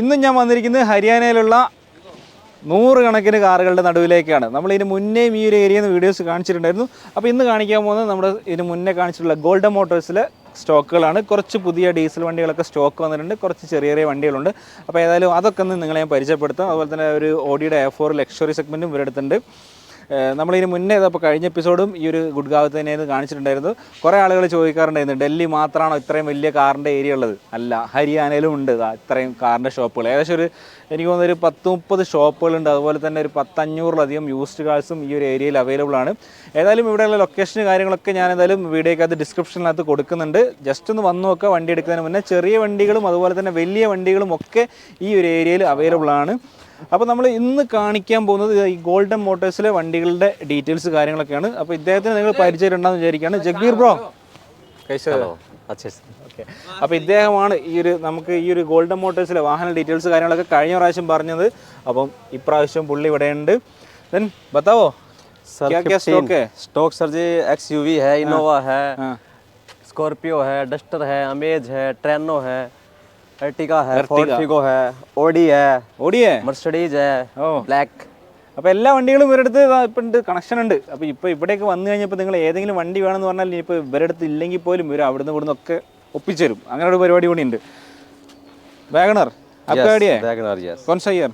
ഇന്നും ഞാൻ വന്നിരിക്കുന്നത് ഹരിയാനയിലുള്ള നൂറുകണക്കിന് കാറുകളുടെ നടുവിലേക്കാണ്. നമ്മൾ ഇതിന് മുന്നേയും ഈ ഒരു ഏരിയയിൽ നിന്ന് വീഡിയോസ് കാണിച്ചിട്ടുണ്ടായിരുന്നു. അപ്പോൾ ഇന്ന് കാണിക്കാൻ പോകുന്നത് നമ്മുടെ ഇതിന് മുന്നേ കാണിച്ചിട്ടുള്ള ഗോൾഡൻ മോട്ടോഴ്സിലെ സ്റ്റോക്കുകളാണ്. കുറച്ച് പുതിയ ഡീസൽ വണ്ടികളൊക്കെ സ്റ്റോക്ക് വന്നിട്ടുണ്ട്. കുറച്ച് ചെറിയ ചെറിയ വണ്ടികളുണ്ട്. അപ്പോൾ ഏതായാലും അതൊക്കെ ഒന്ന് നിങ്ങളെ ഞാൻ പരിചയപ്പെടുത്താം. അതുപോലെ തന്നെ ഒരു ഓഡിയുടെ എ ഫോർ ലക്ഷറി സെഗ്മെന്റും ഇവരെടുത്തുണ്ട് ഏഹ് നമ്മളിതിന് മുന്നേ ഇതപ്പോൾ കഴിഞ്ഞ എപ്പിസോഡും ഈ ഒരു ഗുഡ്ഗാവ് തന്നെയായിരുന്നു കാണിച്ചിട്ടുണ്ടായിരുന്നു. കുറേ ആളുകൾ ചോദിക്കാറുണ്ടായിരുന്നു ഡൽഹി മാത്രമാണോ ഇത്രയും വലിയ കാറിന്റെ ഏരിയ ഉള്ളത്? അല്ല ഹരിയാനയിലും ഉണ്ട് ഇത്രയും കാറിന്റെ ഷോപ്പുകൾ. ഏകദേശം ഒരു എനിക്ക് തോന്നുന്നു ഒരു പത്ത് മുപ്പത് ഷോപ്പുകളുണ്ട്. അതുപോലെ തന്നെ ഒരു പത്തഞ്ഞൂറിലധികം യൂസ്ഡ് കാർസും ഈ ഒരു ഏരിയയിൽ അവൈലബിൾ ആണ്. ഏതായാലും ഇവിടെയുള്ള ലൊക്കേഷൻ കാര്യങ്ങളൊക്കെ ഞാൻ എന്തായാലും വീഡിയോക്കകത്ത് ഡിസ്ക്രിപ്ഷനിനകത്ത് കൊടുക്കുന്നുണ്ട്. ജസ്റ്റ് ഒന്ന് വന്നു നോക്കുക. വണ്ടി എടുക്കുന്നതിന് മുന്നേ ചെറിയ വണ്ടികളും അതുപോലെ തന്നെ വലിയ വണ്ടികളും ഒക്കെ ഈ ഒരു ഏരിയയിൽ അവൈലബിൾ ആണ്. അപ്പോൾ നമ്മൾ ഇന്ന് കാണിക്കാൻ പോകുന്നത് ഈ ഗോൾഡൻ മോട്ടോഴ്സിലെ വണ്ടികളുടെ ഡീറ്റെയിൽസ് കാര്യങ്ങളൊക്കെയാണ് അപ്പോൾ ഇദ്ദേഹത്തിന് നിങ്ങൾ പരിചയമുണ്ടെന്ന് വിചാരിക്കുകയാണ് ജഗ്ബീർ ബ്രോ കൈസ अच्छे से ഓക്കെ അപ്പോൾ ഇദ്ദേഹമാണ് ഈ ഒരു നമുക്ക് ഈ ഒരു ഗോൾഡൻ മോട്ടോഴ്സിലെ വാഹന ഡീറ്റെയിൽസ് കാര്യങ്ങളൊക്കെ കഴിഞ്ഞ പ്രാവശ്യം പറഞ്ഞത് അപ്പം ഇപ്രാവശ്യം പുള്ളി ഇവിടെയുണ്ട് ദെൻ ബത്താവോ सर क्या क्या स्टॉक है स्टॉक सर जी एक्स है इनोवा है हाँ स्कॉर्पियो है डस्टर है अमेज है ट्रेनो है अर्टिगा है फोर्ड फिगो है ओडी है ഓടിയേ मर्सिडीज है ഓ ब्लैक അപ്പോൾ എല്ലാ വണ്ടികളും ഇവരടുത്ത് ഇതാ ഇപ്പം ഉണ്ട് കണക്ഷൻ ഉണ്ട് അപ്പോൾ ഇപ്പോൾ ഇവിടേക്ക് വന്നു കഴിഞ്ഞപ്പോൾ നിങ്ങൾ ഏതെങ്കിലും വണ്ടി വേണമെന്ന് പറഞ്ഞാൽ ഇനിയിപ്പോൾ ഇവരടുത്ത് ഇല്ലെങ്കിൽ പോലും ഇവർ അവിടുന്ന് ഇവിടുന്ന് ഒക്കെ ഒപ്പിച്ചു തരും അങ്ങനെ ഒരു പരിപാടി കൂടി ഉണ്ട് വാഗണർ आपका गाड़ी है वैगनर यस कौन सा ईयर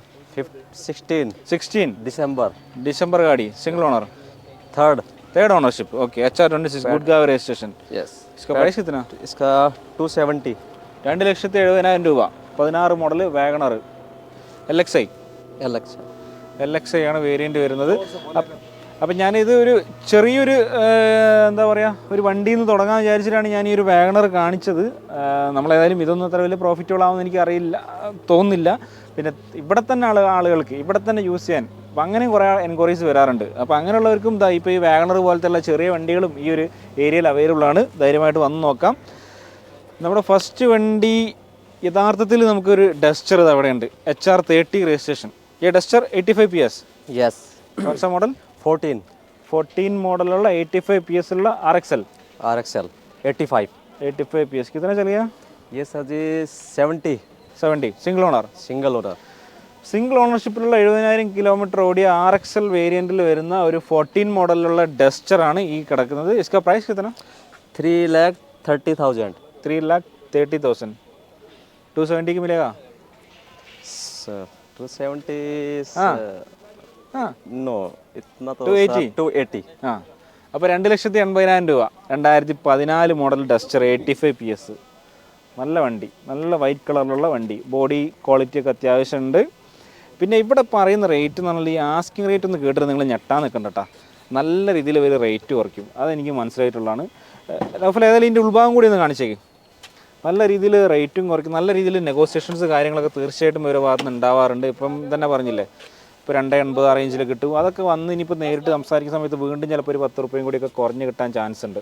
16 16 दिसंबर दिसंबर गाड़ी single owner third third ownership okay H R twenty six Gurgaon registration yes इसका प्राइस कितना इसका 270 രണ്ട് ലക്ഷത്തി എഴുപതിനായിരം രൂപ. പതിനാറ് model WagonR L X I L X L X I ആണ് വേരിയന്റ് വരുന്നത്. അപ്പം ഞാനിത് ഒരു ചെറിയൊരു എന്താ പറയുക ഒരു വണ്ടിയിൽ നിന്ന് തുടങ്ങാൻ വിചാരിച്ചിട്ടാണ് ഞാൻ ഈ ഒരു വാഗണർ കാണിച്ചത്. നമ്മളേതായാലും ഇതൊന്നും അത്ര വലിയ പ്രോഫിറ്റബിൾ ആവുമെന്ന് എനിക്ക് അറിയില്ല തോന്നുന്നില്ല. പിന്നെ ഇവിടെ തന്നെ ആൾ ആളുകൾക്ക് ഇവിടെ തന്നെ യൂസ് ചെയ്യാൻ അപ്പം അങ്ങനെ കുറേ എൻക്വയറീസ് വരാറുണ്ട്. അപ്പോൾ അങ്ങനെയുള്ളവർക്കും ഇപ്പോൾ ഈ വാഗണർ പോലത്തെ ചെറിയ വണ്ടികളും ഈ ഒരു ഏരിയയിൽ അവൈലബിൾ ആണ്. ധൈര്യമായിട്ട് വന്ന് നോക്കാം. നമ്മുടെ ഫസ്റ്റ് വണ്ടി യഥാർത്ഥത്തിൽ നമുക്കൊരു ഡസ്റ്റർ ഇത് അവിടെ ഉണ്ട് എച്ച് ആർ തേർട്ടി രജിസ്ട്രേഷൻ ഈ Duster eighty five P S yes कौन सा मॉडल 14 फोर्टीन मॉडल वाला एट्टी फाइव पी एस वाला R X L RXL 85 eighty five P S कितना चल गया ये sir ji 70 seventy single owner single owner single ഓണർഷിപ്പിലുള്ള എഴുപതിനായിരം കിലോമീറ്റർ ഓടിയ ആർ എക്സ് എൽ വേരിയൻറ്റിൽ വരുന്ന ഒരു ഫോർട്ടീൻ മോഡലിലുള്ള ഡസ്റ്റർ ആണ് ഈ കിടക്കുന്നത് इसका प्राइस कितना three lakh thirty thousand Three lakh thirty thousand two seventy की मिलेगा टू सेवेंटी हाँ नो इतना तो 280? टू एटी ആ അപ്പോൾ രണ്ട് ലക്ഷത്തി എൺപതിനായിരം രൂപ രണ്ടായിരത്തി പതിനാല് model Duster eighty five P S നല്ല വണ്ടി നല്ല വൈറ്റ് കളറിലുള്ള വണ്ടി ബോഡി ക്വാളിറ്റി ഒക്കെ അത്യാവശ്യമുണ്ട് പിന്നെ ഇവിടെ പറയുന്ന റേറ്റ് എന്ന് പറഞ്ഞാൽ ഈ ആസ്കിങ് റേറ്റ് ഒന്ന് കേട്ടിട്ട് നിങ്ങൾ ഞെട്ടാൻ നിൽക്കണ്ട കേട്ടോ നല്ല രീതിയിൽ ഇവർ റേറ്റ് കുറയ്ക്കും അതെനിക്ക് മനസ്സിലായിട്ടുള്ളതാണ് നൗഫൽ ഏതായാലും ഇതിൻ്റെ ഉൾഭാഗം കൂടി ഒന്ന് കാണിച്ചേക്ക് നല്ല രീതിയിൽ റേറ്റും കുറയ്ക്കും. നല്ല രീതിയിൽ നെഗോസിയേഷൻസ് കാര്യങ്ങളൊക്കെ തീർച്ചയായിട്ടും ഇവരുടെ ഭാഗത്ത് നിന്ന് ഉണ്ടാവാറുണ്ട്. ഇപ്പം തന്നെ പറഞ്ഞില്ലേ ഇപ്പോൾ രണ്ട് എൺപത് ആ റേഞ്ചിൽ കിട്ടും. അതൊക്കെ വന്ന് ഇനിയിപ്പോൾ നേരിട്ട് സംസാരിക്കുന്ന സമയത്ത് വീണ്ടും ചിലപ്പോൾ ഒരു പത്ത് റുപ്യയും കൂടിയൊക്കെ കുറഞ്ഞ് കിട്ടാൻ ചാൻസ് ഉണ്ട്.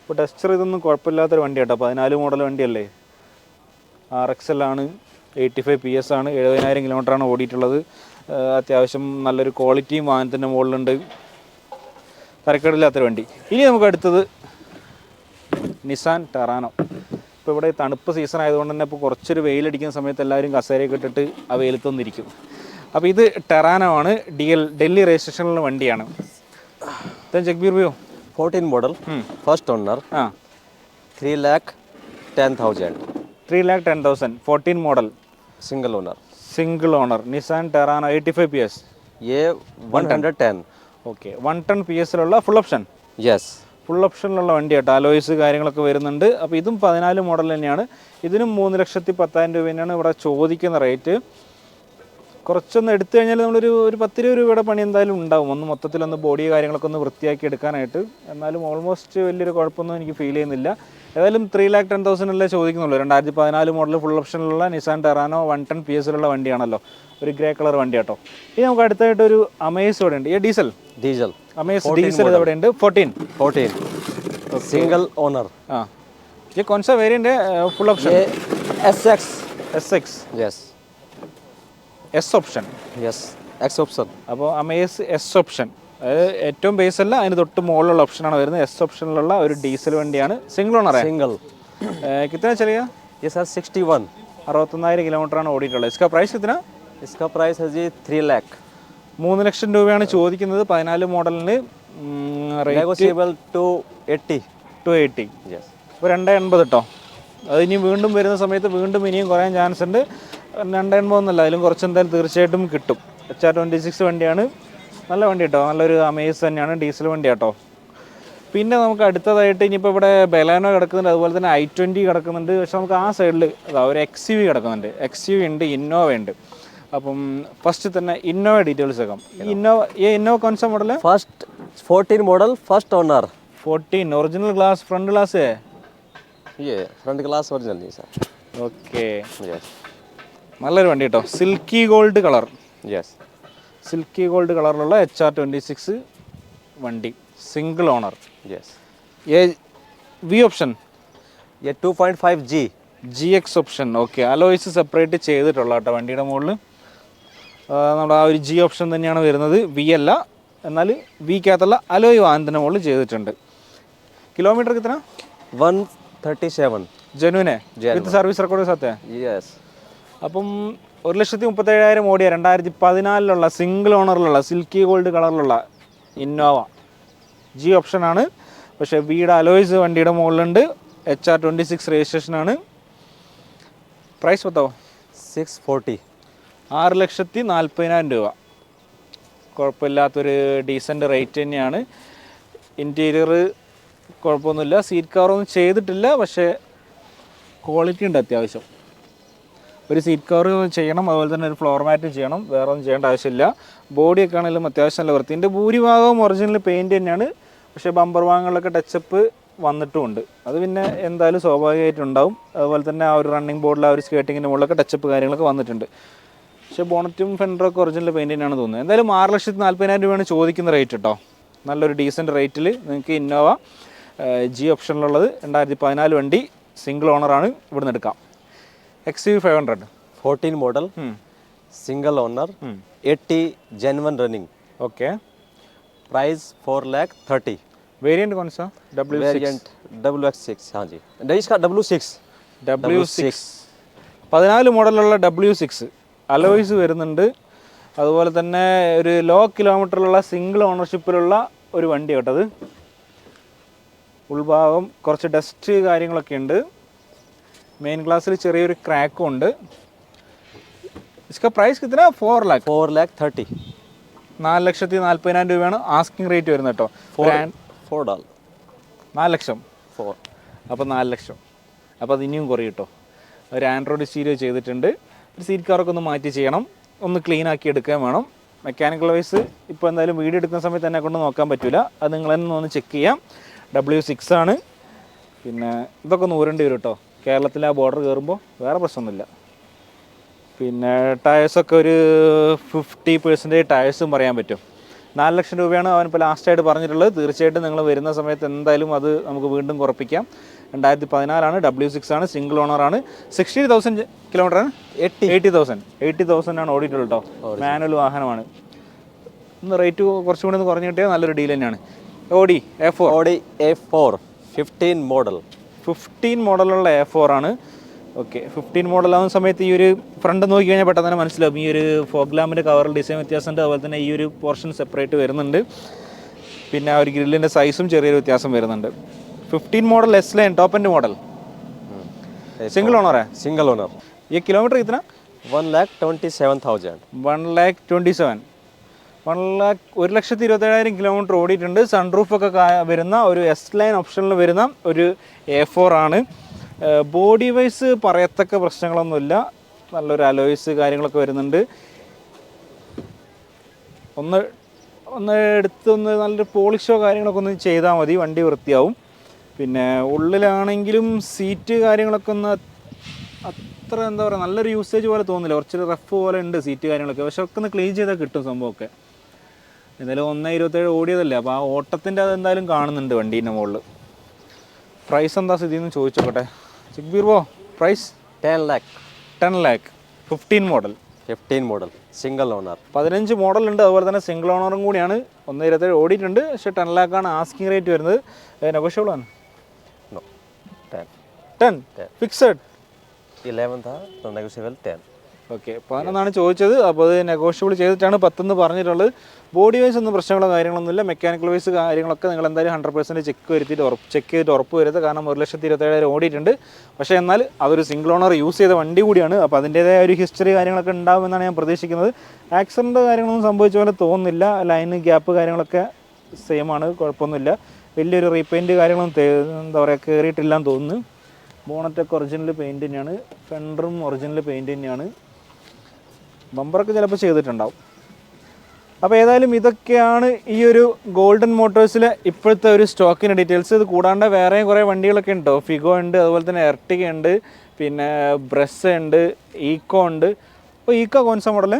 ഇപ്പോൾ ടെസ്റ്റർ ഇതൊന്നും കുഴപ്പമില്ലാത്തൊരു വണ്ടി കേട്ടോ പതിനാല് മോഡൽ വണ്ടിയല്ലേ? ആർ എക്സ് എൽ ആണ് എയ്റ്റി ഫൈവ് പി എസ് ആണ് എഴുപതിനായിരം കിലോമീറ്ററാണ് ഓടിയിട്ടുള്ളത്. അത്യാവശ്യം നല്ലൊരു ക്വാളിറ്റിയും വാഹനത്തിന്റെ മുകളിലുണ്ട്. തരക്കേടില്ലാത്തൊരു വണ്ടി. ഇനി നമുക്ക് അടുത്തത് നിസാൻ ടെറാനോ ഇപ്പോൾ ഇവിടെ തണുപ്പ് സീസൺ ആയതുകൊണ്ട് തന്നെ ഇപ്പോൾ കുറച്ചൊരു വെയിലടിക്കുന്ന സമയത്ത് എല്ലാവരും കസേരയൊക്കെ ഇട്ടിട്ട് ആ വെയിലത്ത് വന്നിരിക്കും. അപ്പോൾ ഇത് ടെറാനോ ആണ്. ഡി എൽ ഡൽഹി രജിസ്ട്രേഷനിലുള്ള വണ്ടിയാണ്. ജഗ്ബീർ ബിയോ? ഫോർട്ടീൻ മോഡൽ ഫസ്റ്റ് ഓണർ ആ. Three lakh ten thousand three lakh ten thousand fourteen model single owner single owner Nissan Terrano eighty five P S A one hundred ten okay one ten P എസിലുള്ള full option yes full ഓപ്ഷനിലുള്ള വണ്ടി കേട്ടോ. Alloys കാര്യങ്ങളൊക്കെ വരുന്നുണ്ട്. അപ്പോൾ ഇതും പതിനാല് model തന്നെയാണ്. ഇതിനും മൂന്ന് ലക്ഷത്തി പത്തായിരം രൂപ തന്നെയാണ് ഇവിടെ ചോദിക്കുന്ന റേറ്റ് കുറച്ചൊന്ന് എടുത്തു കഴിഞ്ഞാൽ നമ്മളൊരു ഒരു പത്ത് രൂപ രൂപയുടെ പണി എന്തായാലും ഉണ്ടാവും. ഒന്ന് മൊത്തത്തിലൊന്ന് ബോഡി കാര്യങ്ങളൊക്കെ ഒന്ന് വൃത്തിയാക്കി എടുക്കാനായിട്ട്. എന്നാലും ഓൾമോസ്റ്റ് വലിയൊരു കുഴപ്പമൊന്നും എനിക്ക് ഫീൽ ചെയ്യുന്നില്ല. ഏതായാലും ത്രീ ലാക്ക് ടെൻ തൗസൻഡ് അല്ലേ ചോദിക്കുന്നുള്ളൂ. രണ്ടായിരത്തി പതിനാല് model full ഓപ്ഷനിലുള്ള Nissan Terrano one ten P എസിലുള്ള വണ്ടിയാണല്ലോ. ഒരു ഗ്രേ കളർ വണ്ടി കേട്ടോ. ഇനി നമുക്ക് അടുത്തായിട്ട് ഒരു അമേസ് ഇവിടെ ഉണ്ട്. ഈ ഡീസൽ ഡീസൽ അമേസ് ഡീസൽ ഇവിടെ ഉണ്ട് ഫോർട്ടീൻ ഫോർട്ടീൻ സിംഗിൾ ഓണർ ആ. ഇത് कौन variant full option S X S X yes S option yes X option അപ്പോൾ അമേസ് എസ് ഓപ്ഷൻ അതായത് ഏറ്റവും ബേസ് അല്ല അതിന് തൊട്ട് മുകളിലുള്ള ഓപ്ഷനാണ് വരുന്നത്. എസ് ഓപ്ഷനിലുള്ള ഒരു ഡീസൽ വണ്ടിയാണ് സിംഗിൾ ഓണർ സിംഗിൾ കിത്തന ചെറിയ? ये सर 61 അറുപത്തൊന്നായിരം കിലോമീറ്ററാണ് ഓടിയിട്ടുള്ളത്. ഇസ്കാ പ്രൈസ് കിത്തന? ഇസ്കാ പ്രൈസ് ഹസ് जी थ्री लैख മൂന്ന് ലക്ഷം രൂപയാണ് ചോദിക്കുന്നത് പതിനാല് മോഡലിന് negotiable two eighty two eighty yes ഇപ്പോൾ രണ്ട് എൺപത് കേട്ടോ അത് ഇനി വീണ്ടും വരുന്ന സമയത്ത് വീണ്ടും ഇനിയും കുറേ ചാൻസ് ഉണ്ട്. രണ്ട് എൺപതൊന്നല്ല അതിലും കുറച്ച് എന്തായാലും തീർച്ചയായിട്ടും കിട്ടും. എച്ച് ആർ ട്വന്റി സിക്സ് വണ്ടിയാണ്. നല്ല വണ്ടി കേട്ടോ നല്ലൊരു അമേസ് തന്നെയാണ്. ഡീസൽ വണ്ടി കേട്ടോ പിന്നെ നമുക്ക് അടുത്തതായിട്ട് ഇനിയിപ്പോൾ ഇവിടെ ബെലാനോ കിടക്കുന്നുണ്ട്. അതുപോലെ തന്നെ ഐ ട്വന്റി കിടക്കുന്നുണ്ട്. പക്ഷെ നമുക്ക് ആ സൈഡിൽ അതാ ഒരു എക്സ് യു കിടക്കുന്നുണ്ട്. എക്സ് യു ഉണ്ട് ഇന്നോവ ഉണ്ട്. അപ്പം ഫസ്റ്റ് തന്നെ ഇന്നോവ ഡീറ്റെയിൽസ് ആക്കാം ഇന്നോവ ഈ Innova കോൺസ model first fourteen model first owner fourteen original glass front glass front glass original sir okay നല്ലൊരു വണ്ടി കേട്ടോ silky gold colour yes silky gold കളറിലുള്ള എച്ച് ആർ ട്വന്റി സിക്സ് വണ്ടി. Single owner yes A V option A two point five G G X option okay alloys separate ചെയ്തിട്ടുള്ള കേട്ടോ വണ്ടിയുടെ മുകളിൽ നമ്മുടെ ആ ഒരു ജി ഓപ്ഷൻ തന്നെയാണ് വരുന്നത്. വി അല്ല. എന്നാൽ വിക്കകത്തുള്ള അലോയ് വാഹനത്തിന്റെ മുകളിൽ ചെയ്തിട്ടുണ്ട്. കിലോമീറ്റർ കിത്തന 137 ജനുവിനെ? വിത്ത് സർവീസ് റെക്കോർഡ് है यस അപ്പം ഒരു ലക്ഷത്തി മുപ്പത്തേഴായിരം ഓടിയ രണ്ടായിരത്തി പതിനാലിലുള്ള സിംഗിൾ ഓണറിലുള്ള സിൽക്കി ഗോൾഡ് കളറിലുള്ള ഇന്നോവ ജി ഓപ്ഷനാണ് പക്ഷേ വീട് അലോയ്സ് വണ്ടിയുടെ മുകളിലുണ്ട്. എച്ച് ആർ ട്വന്റി സിക്സ് രജിസ്ട്രേഷനാണ് പ്രൈസ് പത്തോ 640 ആറ് ലക്ഷത്തി നാൽപ്പതിനായിരം രൂപ. കുഴപ്പമില്ലാത്തൊരു ഡീസന്റ് റേറ്റ് തന്നെയാണ്. ഇന്റീരിയർ കുഴപ്പമൊന്നുമില്ല. സീറ്റ് കവറൊന്നും ചെയ്തിട്ടില്ല. പക്ഷേ ക്വാളിറ്റി ഉണ്ട് അത്യാവശ്യം. ഒരു സീറ്റ് കവർ ചെയ്യണം. അതുപോലെ തന്നെ ഒരു ഫ്ലോർ മാറ്റ് ചെയ്യണം. വേറെ ഒന്നും ചെയ്യേണ്ട ആവശ്യമില്ല. ബോഡിയൊക്കെ ആണെങ്കിലും അത്യാവശ്യം നല്ല വൃത്തി ഇതിന്റെ ഭൂരിഭാഗവും ഒറിജിനൽ പെയിന്റ് തന്നെയാണ്. പക്ഷേ ബമ്പർ ഭാഗങ്ങളിലൊക്കെ ടച്ചപ്പ് വന്നിട്ടുമുണ്ട്. അത് പിന്നെ എന്തായാലും സ്വാഭാവികമായിട്ടുണ്ടാവും. അതുപോലെ തന്നെ ആ ഒരു റണ്ണിങ് ബോർഡിൽ ആ ഒരു സ്കേട്ടിങ്ങിന്റെ മുകളിലൊക്കെ ടച്ചപ്പ് കാര്യങ്ങളൊക്കെ വന്നിട്ടുണ്ട്. പക്ഷേ ബോണറ്റും ഫെൻഡറൊക്കെ ഒറിജിനൽ പെയിന്റ് തന്നെയാണ് തോന്നുന്നത്. എന്തായാലും ആറ് ലക്ഷത്തി നാൽപ്പതിനായിരം രൂപയാണ് ചോദിക്കുന്ന റേറ്റ് കേട്ടോ നല്ലൊരു ഡീസന്റ് റേറ്റിൽ നിങ്ങൾക്ക് ഇന്നോവ ജി ഓപ്ഷനിലുള്ളത് രണ്ടായിരത്തി പതിനാല് വണ്ടി സിംഗിൾ ഓണറാണ് ഇവിടുന്ന് എടുക്കാം X U five hundred 14 model single owner 80 genuine running okay price 4 lakh 30 variant കോൺസാ W variant W X six हाँ जी नहीं इसका डब्ल्यू सिक्स ഡബ്ല്യു സിക്സ് പതിനാല് മോഡലുള്ള ഡബ്ല്യു സിക്സ് അലോയ്സ് വരുന്നുണ്ട് അതുപോലെ തന്നെ ഒരു ലോ കിലോമീറ്ററിലുള്ള സിംഗിൾ ഓണർഷിപ്പിലുള്ള ഒരു വണ്ടി കേട്ടത് ഉൾഭാഗം കുറച്ച് ഡസ്റ്റ് കാര്യങ്ങളൊക്കെ ഉണ്ട്. മെയിൻ ഗ്ലാസ്സിൽ ചെറിയൊരു ക്രാക്കും ഉണ്ട്. ഇസ്ക പ്രൈസ് കിട്ടുന്ന four lakh four lakh thirty നാല് ലക്ഷത്തി നാൽപ്പതിനായിരം രൂപയാണ് ആസ്കിംഗ് റേറ്റ് വരുന്നത് കേട്ടോ ഫോർ ഡോളർ നാല് ലക്ഷം. ഫോർ അപ്പോൾ നാല് ലക്ഷം. അപ്പോൾ അത് ഇനിയും കുറയും കേട്ടോ ഒരു ആൻഡ്രോയിഡ് സ്റ്റീരിയോ ചെയ്തിട്ടുണ്ട്. ഒരു സീറ്റ് കവറൊക്കെ ഒന്ന് മാറ്റി ചെയ്യണം. ഒന്ന് ക്ലീൻ ആക്കി എടുക്കാൻ വേണം. മെക്കാനിക്കൽ വൈസ് ഇപ്പോൾ എന്തായാലും വീഡിയോ എടുക്കുന്ന സമയത്ത് എന്നെ കൊണ്ട് നോക്കാൻ പറ്റില്ല അത് നിങ്ങൾ തന്നെ ഒന്ന് ചെക്ക് ചെയ്യാം. ഡബ്ല്യു സിക്സ് ആണ്. പിന്നെ ഇതൊക്കെ ഒന്ന് ഊരേണ്ടി വരും കേട്ടോ കേരളത്തിലെ ആ ബോർഡർ കയറുമ്പോൾ വേറെ പ്രശ്നമൊന്നുമില്ല. പിന്നെ ടയേഴ്സൊക്കെ ഒരു ഫിഫ്റ്റി പെർസെന്റേജ് ടയേഴ്സും പറയാൻ പറ്റും. നാല് ലക്ഷം രൂപയാണ് അവൻ ഇപ്പോൾ ലാസ്റ്റായിട്ട് പറഞ്ഞിട്ടുള്ളത്. തീർച്ചയായിട്ടും നിങ്ങൾ വരുന്ന സമയത്ത് എന്തായാലും അത് നമുക്ക് വീണ്ടും കുറപ്പിക്കാം. രണ്ടായിരത്തി പതിനാലാണ് ഡബ്ല്യു സിക്സ് ആണ് സിംഗിൾ ഓണറാണ് സിക്സ്റ്റി തൗസൻഡ് കിലോമീറ്റർ ആണ്? Eighty eighty thousand eighty thousand ആണ് ഓടിയിട്ടുള്ളത് കേട്ടോ മാനുവൽ വാഹനമാണ്. ഇന്ന് റേറ്റ് കുറച്ചും കൂടി ഒന്ന് കുറഞ്ഞു കിട്ടിയാൽ നല്ലൊരു ഡീൽ തന്നെയാണ്. Audi A four Audi A four fifteen model fifteen മോഡലുള്ള A four ആണ്. ഓക്കെ ഫിഫ്റ്റീൻ മോഡലാവുന്ന സമയത്ത് ഈ ഒരു ഫ്രണ്ട് നോക്കി കഴിഞ്ഞാൽ പെട്ടെന്ന് തന്നെ മനസ്സിലാവും. ഈ ഒരു ഫോഗ്ലാമിന്റെ കവറിൽ ഡിസൈൻ വ്യത്യാസമുണ്ട്. അതുപോലെ തന്നെ ഈ ഒരു പോർഷൻ സെപ്പറേറ്റ് വരുന്നുണ്ട്. പിന്നെ ആ ഒരു ഗ്രില്ലിന്റെ സൈസും ചെറിയൊരു വ്യത്യാസം വരുന്നുണ്ട്. Fifteen model S line top എന്റെ മോഡൽ സിംഗിൾ ഓണറാ സിംഗിൾ ഓണർ ഈ കിലോമീറ്റർ ഇത്ര one lakh twenty seven thousand one lakh twenty seven one lakh ഒരു ലക്ഷത്തി ഇരുപത്തേഴായിരം കിലോമീറ്റർ ഓടിയിട്ടുണ്ട്. സൺറൂഫ് ഒക്കെ വരുന്ന ഒരു എസ് ലൈൻ ഓപ്ഷനിൽ വരുന്ന ഒരു എ ഫോർ ആണ്. ബോഡി വൈസ് പറയത്തക്ക പ്രശ്നങ്ങളൊന്നുമില്ല. നല്ലൊരു അലോയ്സ് കാര്യങ്ങളൊക്കെ വരുന്നുണ്ട്. ഒന്ന് ഒന്ന് എടുത്തൊന്ന് നല്ലൊരു പോളിഷോ കാര്യങ്ങളൊക്കെ ഒന്ന് ചെയ്താൽ മതി. വണ്ടി വൃത്തിയാവും. പിന്നെ ഉള്ളിലാണെങ്കിലും സീറ്റ് കാര്യങ്ങളൊക്കെ ഒന്ന് അത്ര എന്താ പറയുക നല്ലൊരു യൂസേജ് പോലെ തോന്നില്ല. കുറച്ചൊരു റഫ് പോലെ ഉണ്ട് സീറ്റ് കാര്യങ്ങളൊക്കെ. പക്ഷെ ഒക്കെ ഒന്ന് ക്ലീൻ ചെയ്താൽ കിട്ടും സംഭവമൊക്കെ. എന്തായാലും ഒന്ന് ഇരുപത്തേഴ് ഓടിയതല്ലേ അപ്പോൾ ആ ഓട്ടത്തിന്റെ അത് എന്തായാലും കാണുന്നുണ്ട് വണ്ടീന്റെ മുകളിൽ പ്രൈസ് എന്താ സ്ഥിതി എന്ന് ചോദിച്ചോട്ടെ ചിക്ബീർവോ price ten lakh. Ten lakh. Fifteen model fifteen model single owner പതിനഞ്ച് മോഡൽ ഉണ്ട് അതുപോലെ തന്നെ സിംഗിൾ ഓണറും കൂടിയാണ്. ഒന്ന് ഇരുപത്തേഴ് ഓടിയിട്ടുണ്ട് പക്ഷേ ടെൻ ലാക്കാണ് ആസ്കിങ് റേറ്റ് വരുന്നത്. നെഗോഷ്യബിൾ ആണ്? Ten. Ten? Fixed eleven negotiable ten. Okay പതിനൊന്നാണ് ചോദിച്ചത്. അപ്പോൾ അത് നെഗോഷ്യബിൾ ചെയ്തിട്ടാണ് പത്തെന്ന് പറഞ്ഞിട്ടുള്ളത്. ബോഡി വൈസ് ഒന്നും പ്രശ്നങ്ങളോ കാര്യങ്ങളൊന്നുമില്ല. മെക്കാനിക്കൽ വൈസ് കാര്യങ്ങളൊക്കെ നിങ്ങൾ എന്തായാലും ഹൺഡ്രഡ് പെർസെന്റ് ചെക്ക് വരുത്തിയിട്ട് ഉറപ്പ് ചെക്ക് ചെയ്തിട്ട് ഉറപ്പ് വരുത്തുക. കാരണം ഒരു ലക്ഷത്തി ഇരുപത്തേഴായിരം ഓടിയിട്ടുണ്ട്. പക്ഷേ എന്നാൽ അതൊരു സിംഗിൾ ഓണർ യൂസ് ചെയ്ത വണ്ടി കൂടിയാണ്. അപ്പോൾ അതിന്റേതായ ഒരു ഹിസ്റ്ററി കാര്യങ്ങളൊക്കെ ഉണ്ടാവുമെന്നാണ് ഞാൻ പ്രതീക്ഷിക്കുന്നത്. ആക്സിഡന്റ് കാര്യങ്ങളൊന്നും സംഭവിച്ച പോലെ തോന്നുന്നില്ല. ലൈന് ഗ്യാപ്പ് കാര്യങ്ങളൊക്കെ സെയിം ആണ്. കുഴപ്പമൊന്നുമില്ല. വലിയൊരു റീപെയിന്റ് കാര്യങ്ങളൊന്നും എന്താ പറയുക കയറിയിട്ടില്ലാന്ന് തോന്നുന്നു. ബോണറ്റൊക്കെ ഒറിജിനൽ പെയിന്റ് തന്നെയാണ്. ഫെൻഡറും ഒറിജിനൽ പെയിന്റ് തന്നെയാണ്. ബമ്പറൊക്കെ ചിലപ്പോൾ ചെയ്തിട്ടുണ്ടാവും. അപ്പോൾ ഏതായാലും ഇതൊക്കെയാണ് ഈ ഒരു ഗോൾഡൻ മോട്ടോഴ്സിലെ ഇപ്പോഴത്തെ ഒരു സ്റ്റോക്കിന്റെ ഡീറ്റെയിൽസ് ഇത് കൂടാണ്ട് വേറെയും കുറേ വണ്ടികളൊക്കെ ഉണ്ട്. ഫിഗോ ഉണ്ട് അതുപോലെ തന്നെ എർട്ടിക ഉണ്ട് പിന്നെ ബ്രസ് ഉണ്ട് ഈക്കോ ഉണ്ട്. അപ്പോൾ Eeco കോൺസ model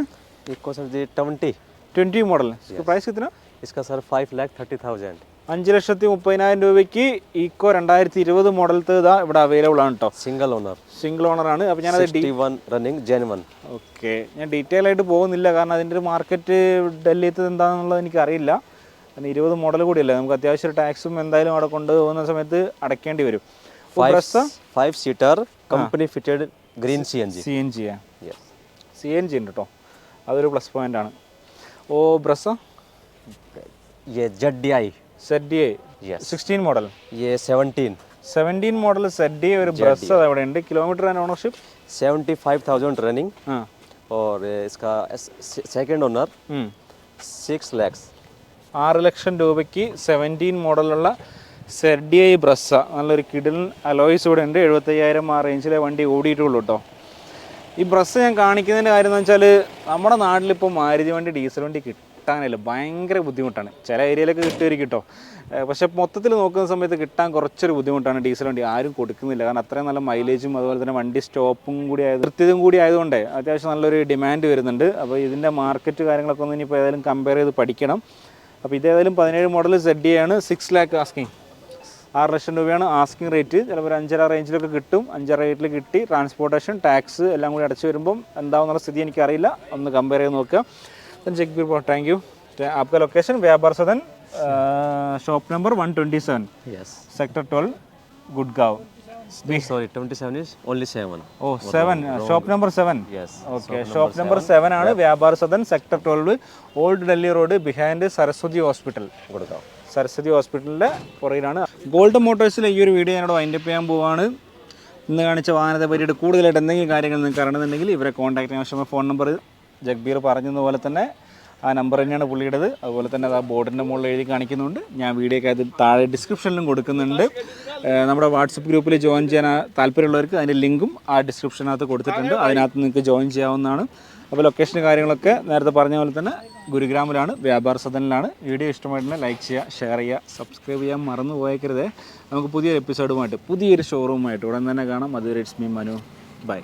Eeco sir ji twenty twenty model price കിട്ടുന്ന इसका sir five lakh thirty thousand അഞ്ച് ലക്ഷത്തി മുപ്പതിനായിരം രൂപയ്ക്ക് ഈക്കോ രണ്ടായിരത്തി ഇരുപത് മോഡലത്തെ ഇതാ ഇവിടെ അവൈലബിൾ ആണ് കേട്ടോ സിംഗിൾ ഓണർ സിംഗിൾ ഓണർ ആണ്. അപ്പോൾ ഞാൻ അത് റണ്ണിങ് ജെൻ ഓക്കെ ഞാൻ ഡീറ്റെയിൽ ആയിട്ട് പോകുന്നില്ല. കാരണം അതിന്റെ ഒരു മാർക്കറ്റ് ഡൽഹിയത്ത് എന്താണെന്നുള്ളത് എനിക്കറിയില്ല. കാരണം ഇരുപത് മോഡൽ കൂടിയല്ലേ. നമുക്ക് അത്യാവശ്യം ടാക്സും എന്തായാലും അവിടെ കൊണ്ടുപോകുന്ന സമയത്ത് അടയ്ക്കേണ്ടി വരും. Five seater company fitted green C N G C N G C N G ഉണ്ട് കേട്ടോ അതൊരു പ്ലസ് പോയിന്റ് ആണ്. ഓ Brezza Z I Z D Yes. Sixteen model ये seventeen seventeen model Z D ഒരു ബ്രസ് അത് അവിടെ ഉണ്ട് kilometre and ownership seventy five thousand running ആ और इसका सेकेंड ओनर ഉം. सिक्स लैक्स ആറ് ലക്ഷം രൂപയ്ക്ക് സെവൻറ്റീൻ മോഡലുള്ള സെഡി ഐ ബ്രസ്സ നല്ലൊരു കിഡിലൻ അലോയ്സ് ഇവിടെ ഉണ്ട് എഴുപത്തയ്യായിരം ആ റേഞ്ചിലെ വണ്ടി ഓടിയിട്ടുള്ളൂ കേട്ടോ ഈ ബ്രസ്സ് ഞാൻ കാണിക്കുന്നതിൻ്റെ കാര്യം എന്ന് വെച്ചാൽ നമ്മുടെ നാട്ടിലിപ്പോൾ മാരുതി വണ്ടി ഡീസൽ വണ്ടി കിട്ടാനില്ല. ഭയങ്കര ബുദ്ധിമുട്ടാണ്. ചില ഏരിയയിലൊക്കെ കിട്ടുമായിരിക്കും കേട്ടോ. പക്ഷെ മൊത്തത്തിൽ നോക്കുന്ന സമയത്ത് കിട്ടാൻ കുറച്ചൊരു ബുദ്ധിമുട്ടാണ് ഡീസൽ വണ്ടി. ആരും കൊടുക്കുന്നില്ല. കാരണം അത്രയും നല്ല മൈലേജും അതുപോലെ തന്നെ വണ്ടി സ്റ്റോപ്പും കൂടി ആയത് കൃത്യതും കൂടി ആയതുകൊണ്ട് അത്യാവശ്യം നല്ലൊരു ഡിമാൻഡ് വരുന്നുണ്ട്. അപ്പോൾ ഇതിന്റെ മാർക്കറ്റ് കാര്യങ്ങളൊക്കെ ഒന്ന് ഇനിയിപ്പോൾ ഏതായാലും കമ്പയർ ചെയ്ത് പഠിക്കണം. അപ്പോൾ ഇതേതായാലും പതിനേഴ് മോഡൽ സെഡ് ചെയ്യാണ് സിക്സ് ലാക്ക് ആസ്കിങ് ആറ് ലക്ഷം രൂപയാണ് ആസ്കിങ് റേറ്റ് ചിലപ്പോൾ ഒരു അഞ്ചര റേഞ്ചിലൊക്കെ കിട്ടും. അഞ്ചര റേറ്റിൽ കിട്ടി. ട്രാൻസ്പോർട്ടേഷൻ ടാക്സ് എല്ലാം കൂടി അടച്ചു വരുമ്പം എന്താവുന്നുള്ള സ്ഥിതി എനിക്കറിയില്ല. ഒന്ന് കമ്പയർ ചെയ്ത് നോക്കുക. ചെക്ക് ബിൽ താങ്ക് യു आपका location Vyapar Sadan shop number 127 yes sector 12 Gurgaon sorry twenty seven is only seven oh seven shop number seven yes okay shop number seven ആണ് Vyapar Sadan sector twelve old Delhi road behind Saraswati hospital Gurgaon Saraswati ഹോസ്പിറ്റലിൻ്റെ പുറകിലാണ് gold മോട്ടോഴ്സിലെ ഈ ഒരു video ഞാനോട് wind up ചെയ്യാൻ പോവാണ് ഇന്ന് കാണിച്ച വാഹനത്തെ പറ്റിയിട്ട് കൂടുതലായിട്ട് എന്തെങ്കിലും കാര്യങ്ങൾ നിങ്ങൾക്ക് അറിയണമെന്നുണ്ടെങ്കിൽ ഇവരെ കോൺടാക്ട് ചെയ്യാൻ ആവശ്യമായ ഫോൺ നമ്പർ ജഗ്ബീർ പറഞ്ഞതുപോലെ തന്നെ ആ നമ്പർ തന്നെയാണ് പുള്ളിയുടേത്. അതുപോലെ തന്നെ അത് ആ ബോർഡിന്റെ മുകളിൽ എഴുതി കാണിക്കുന്നുണ്ട്. ഞാൻ വീഡിയോക്ക് അത് താഴെ ഡിസ്ക്രിപ്ഷനിലും കൊടുക്കുന്നുണ്ട്. നമ്മുടെ വാട്സപ്പ് ഗ്രൂപ്പിൽ ജോയിൻ ചെയ്യാൻ താല്പര്യമുള്ളവർക്ക് അതിന്റെ ലിങ്കും ആ ഡിസ്ക്രിപ്ഷനകത്ത് കൊടുത്തിട്ടുണ്ട്. അതിനകത്ത് നിങ്ങൾക്ക് ജോയിൻ ചെയ്യാവുന്നതാണ്. അപ്പോൾ ലൊക്കേഷൻ കാര്യങ്ങളൊക്കെ നേരത്തെ പറഞ്ഞ പോലെ തന്നെ ഗുരുഗ്രാമിലാണ് വ്യാപാര സദനിലാണ്. വീഡിയോ ഇഷ്ടമായിട്ടുണ്ടെങ്കിൽ ലൈക്ക് ചെയ്യുക ഷെയർ ചെയ്യുക സബ്സ്ക്രൈബ് ചെയ്യാൻ മറന്നു പോയേക്കരുതേ. നമുക്ക് പുതിയൊരു എപ്പിസോഡുമായിട്ട് പുതിയൊരു ഷോറൂമായിട്ട് ഉടൻ തന്നെ കാണാം. അതുവരെ ഇറ്റ്സ് മീ മനു. ബൈ